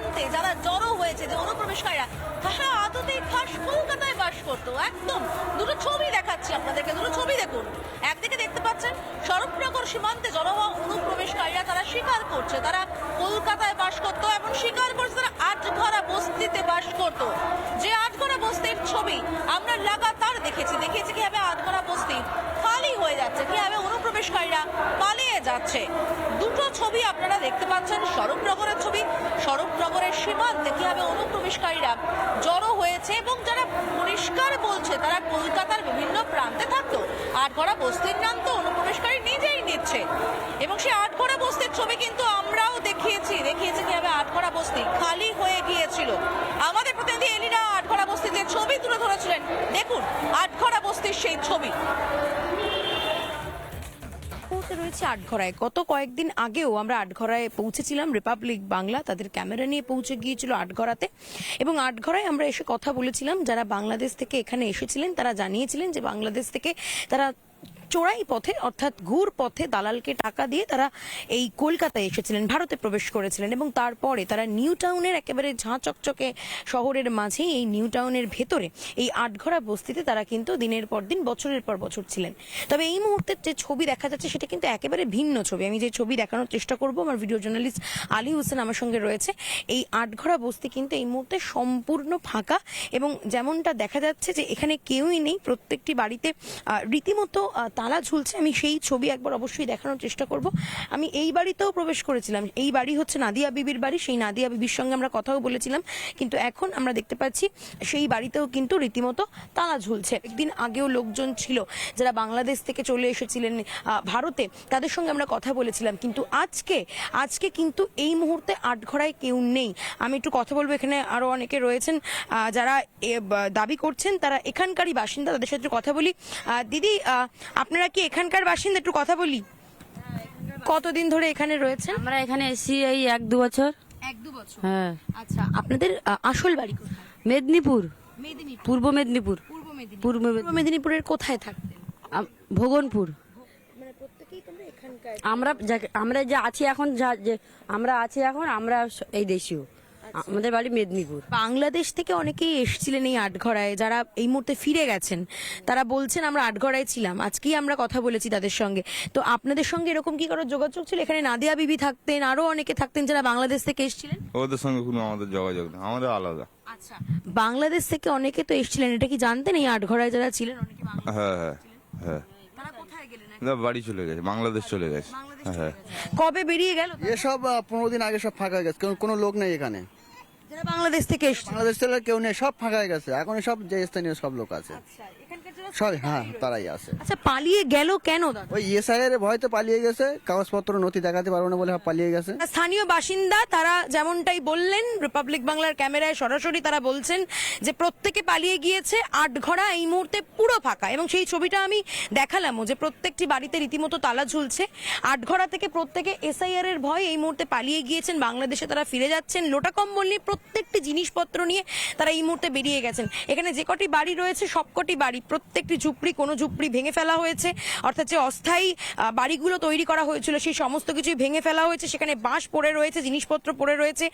সীমান্তে যারা জড়ো হয়েছে যে অনুপ্রবেশকারীরা তারা আদতেই খাস কলকাতায় বাস করতো। একদম, দুটো ছবি দেখাচ্ছি আপনাদেরকে, দুটো ছবি দেখুন। একদিকে দেখতে পাচ্ছেন সড়কনগর সীমান্তে জড়ো হওয়া অনুপ্রবেশকারীরা তারা স্বীকার করছে। তারা কলকাতায় বাস করতো এবং স্বীকার করছে, তারা আটঘরা বস্তিতে বাস করতো। যে আটঘরা বস্তির ছবি আমরা লাগাতার দেখেছি দেখেছি কীভাবে আটঘরা বস্তি খালি হয়ে যাচ্ছে, কীভাবে অনুপ্রবেশকারীরা যাচ্ছে। দুটো ছবি আপনারা দেখতে পাচ্ছেন সড়কনগরের ছবি। সড়কনগরের সীমান্তে কীভাবে অনুপ্রবেশকারীরা জড়ো হয়েছে এবং যারা পরিষ্কার বলছে তারা কলকাতার বিভিন্ন প্রান্তে থাকতো। আটঘরা বস্তির নাম তো অনুপ্রবেশকারী নিজেই নিচ্ছে। এবং সেই আটঘরা বস্তির ছবি কিন্তু আমরাও দেখিয়েছি। দেখিয়েছি কীভাবে আটঘরা বস্তি খালি হয়ে গিয়েছিল। আমাদের প্রতিনিধি এলিনা আটঘরা বস্তির যে ছবি তুলে ধরেছিলেন। দেখুন আটঘরা বস্তির সেই ছবি। রয়েছে আটঘরায়। গত কয়েকদিন আগেও আমরা আটঘরায় পৌঁছেছিলাম রিপাবলিক বাংলা তাদের ক্যামেরা নিয়ে পৌঁছে গিয়েছিল আটঘরাতে। এবং আটঘরায় আমরা এসে কথা বলেছিলাম, যারা বাংলাদেশ থেকে এখানে এসেছিলেন, তারা জানিয়েছিলেন যে বাংলাদেশ থেকে তারা চোরাই পথে, অর্থাৎ ঘুর পথে দালালকে টাকা দিয়ে তারা এই কলকাতায় এসেছিলেন, ভারতে প্রবেশ করেছিলেন এবং তারপরে তারা নিউ টাউনের একেবারে ঝাঁ চকচকে শহরের মাঝে এই নিউ টাউনের ভেতরে, এই আটঘরা বস্তিতে তারা কিন্তু দিনের পর দিন, বছরের পর বছর ছিলেন। তবে এই মুহূর্তে যে ছবি দেখা যাচ্ছে সেটা কিন্তু একেবারে ভিন্ন ছবি। আমি যে ছবি দেখানোর চেষ্টা করব, আমার ভিডিও জার্নালিস্ট আলী হোসেন আমার সঙ্গে রয়েছে। এই আটঘরা বস্তি কিন্তু এই মুহূর্তে সম্পূর্ণ ফাঁকা এবং যেমনটা দেখা যাচ্ছে যে এখানে কেউই নেই, প্রত্যেকটি বাড়িতে রীতিমতো তালা ঝুলছে, আমি সেই ছবি একবার অবশ্যই দেখানোর চেষ্টা করব। আমি এই বাড়িতেও প্রবেশ করেছিলাম। এই বাড়ি হচ্ছে নাদিয়া বিবির বাড়ি, সেই নাদিয়া বিবির সঙ্গে আমরা কথাও বলেছিলাম। কিন্তু এখন আমরা দেখতে পাচ্ছি, সেই বাড়িতেও কিন্তু রীতিমতো তালা ঝুলছে। একদিন আগেও লোকজন ছিল যারা বাংলাদেশ থেকে চলে এসেছিলেন ভারতে, তাদের সঙ্গে আমরা কথা বলেছিলাম। কিন্তু আজকে আজকে কিন্তু এই মুহূর্তে আটঘরায় কেউ নেই। আমি একটু কথা বলব, এখানে আরও অনেকে রয়েছেন যারা দাবি করছেন, তারা এখানকারই বাসিন্দা, তাদের সাথে কথা বলি। দিদি আপনারা কি এখানকার বাসিন্দা? একটু কথা বলি। কতদিন ধরে এখানে রয়েছেন? আমরা এখানে এসেছি এই এক দু বছর। এক দু বছর? হ্যাঁ। আচ্ছা আপনাদের আসল বাড়ি কোথায়? মেদিনীপুর। মেদিনীপুর। পূর্ব মেদিনীপুর। পূর্ব মেদিনীপুর। পূর্ব পূর্ব মেদিনীপুরের কোথায় থাকতেন? আম- ভগনপুর মানে প্রত্যেকেই তোমরা এখানকার। আমরা যাকে- আমরা যে আছি এখন যা যে আমরা আছি এখন আমরা স- এই দেশীয়। আমাদের বাড়ি মেদিনীপুর। বাংলাদেশ থেকে অনেকেই এসেছিলেন এই আটঘরায় যারা এই মুহূর্তে ফিরে গেছেন। তারা বলছেন আমরা আটঘরায় ছিলাম আজকেই আমরা কথা বলেছি তাদের সঙ্গে। তো আপনাদের সঙ্গে এরকম কি কারও যোগাযোগ ছিল? এখানে নাদিয়া বিবি থাকতেন আরও অনেকে থাকতেন যারা বাংলাদেশ থেকে এসেছিলেন? ওদের সঙ্গে কোনো আমাদের যোগাযোগ নেই আমাদের আলাদা। আচ্ছা বাংলাদেশ থেকে অনেকে তো এসেছিলেন এটা কি জানতেন এই আটঘরায় যারা ছিলেন অনেকে বাংলাদেশ হ্যাঁ হ্যাঁ হ্যাঁ। বাড়ি চলে গেছে বাংলাদেশ চলে গেছে। হ্যাঁ। কবে বেরিয়ে গেল? এসব পনেরো দিন আগে সব ফাঁকা হয়ে গেছে কোনো লোক নেই এখানে। যারা বাংলাদেশ থেকে এসেছে। বাংলাদেশ থেকে কেউ নেই সব ফাঁকা হয়ে গেছে। এখন সব যে স্থানীয় সব লোক আছে। সব হ্যাঁ তারাই আছে। আচ্ছা পালিয়ে গেল কেন? দাদা ওই এসআই এর ভয়তে পালিয়ে গেছে কাগজপত্র নথি দেখাতে পারব না বলে পালিয়ে গেছে। স্থানীয় বাসিন্দা তারা যেমনটাই বললেন রিপাবলিক বাংলার ক্যামেরায় সরাসরি তারা বলছেন যে প্রত্যেকে পালিয়ে গিয়েছে আটঘরা এই মুহূর্তে পুরো ফাঁকা। এবং সেই ছবিটা আমি দেখালামও যে প্রত্যেকটি বাড়িতে রীতিমতো তালা ঝুলছে। আটঘরা থেকে প্রত্যেকে এসআইআর এর ভয় এই মুহূর্তে পালিয়ে গিয়েছেন বাংলাদেশে তারা ফিরে যাচ্ছেন। লোটা কম্বল নিয়ে প্রত্যেকটি জিনিসপত্র নিয়ে তারা এই মুহূর্তে বেরিয়ে গেছেন। এখানে যে কটি বাড়ি রয়েছে সবকটি বাড়ি প্রত্যেকটি ঝুপড়ি, কোনো ঝুপড়ি ভেঙে ফেলা হয়েছে। অর্থাৎ যে অস্থায়ী বাড়িগুলো তৈরি করা হয়েছিল, সেই সমস্ত কিছুই ভেঙে ফেলা হয়েছে। সেখানে বাঁশ পড়ে রয়েছে, জিনিসপত্র পড়ে রয়েছে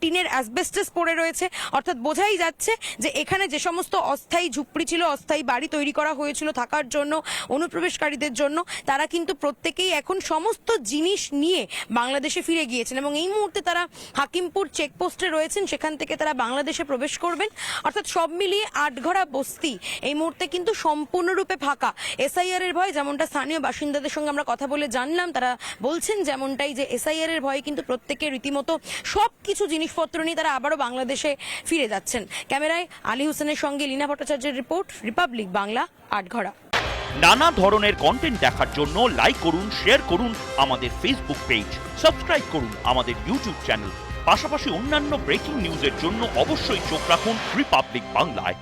টিনের অ্যাসবেস্টাস পড়ে রয়েছে। অর্থাৎ বোঝাই যাচ্ছে যে এখানে যে সমস্ত অস্থায়ী ঝুপড়ি ছিল, অস্থায়ী বাড়ি তৈরি করা হয়েছিল থাকার জন্য, অনুপ্রবেশকারীদের জন্য, তারা কিন্তু প্রত্যেকেই এখন সমস্ত জিনিস নিয়ে বাংলাদেশে ফিরে গিয়েছেন এবং এই মুহূর্তে তারা হাকিমপুর চেকপোস্টে রয়েছেন। সেখান থেকে তারা বাংলাদেশে প্রবেশ করবেন। অর্থাৎ সব মিলিয়ে আটঘরা বস্তি। এই মুহূর্তে কিন্তু সম্পূর্ণরূপে ফাঁকা। এসআইআর এর ভয় যেমনটা স্থানীয় বাসিন্দাদের সঙ্গে আমরা কথা বলে জানলাম, তারা বলছেন যেমনটাই যে এসআইআর এর ভয়ে কিন্তু প্রত্যেকে রীতিমতো সব কিছু জিনিসপত্র নিয়ে তারা আবারও বাংলাদেশে ফিরে যাচ্ছেন। ক্যামেরায় আলী হোসেনের সঙ্গে লীনা ভট্টাচার্যের রিপোর্ট, রিপাবলিক বাংলা, আটঘরা। নানা ধরনের কন্টেন্ট দেখার জন্য লাইক করুন শেয়ার করুন আমাদের ফেসবুক পেজ সাবস্ক্রাইব করুন আমাদের ইউটিউব চ্যানেল পাশাপাশি অন্যান্য ব্রেকিং নিউজের জন্য অবশ্যই চোখ রাখুন রিপাবলিক বাংলায়